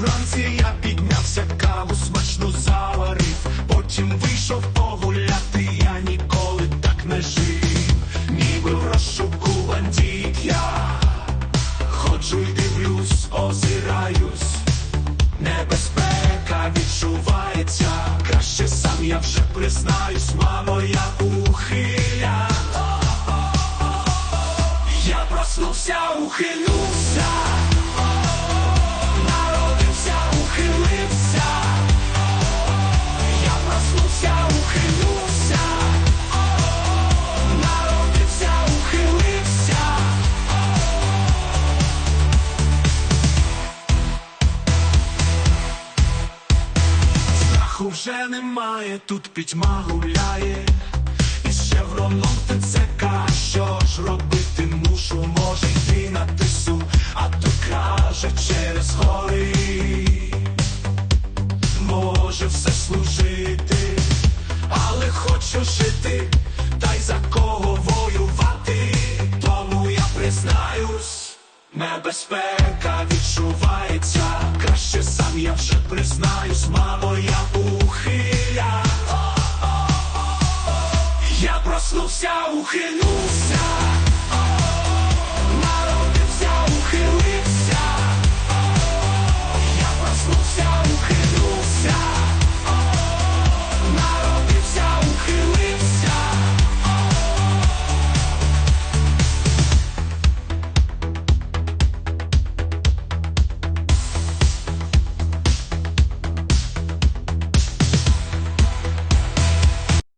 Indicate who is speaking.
Speaker 1: Вранці я піднявся, каву смачну заварив, потім вийшов погуляти, я ніколи так не жив, ніби в розшуку бандит я. Ходжу й дивлюсь, озираюсь, небезпека відчувається, краще сам я вже признаюсь, мамо, я ухиля, я проснувся, ухилюся. Страху вже немає, тут пітьма гуляє, і з шевроном ТЦК, що ж робити мушу, може йти на тису, а то каже через гори, може все служити, але хочу жити, та й за кого воювати, тому я признаюсь. Небезпека відчувається, признаюсь, мамо, я ухиля. Я проснувся, ухилюся,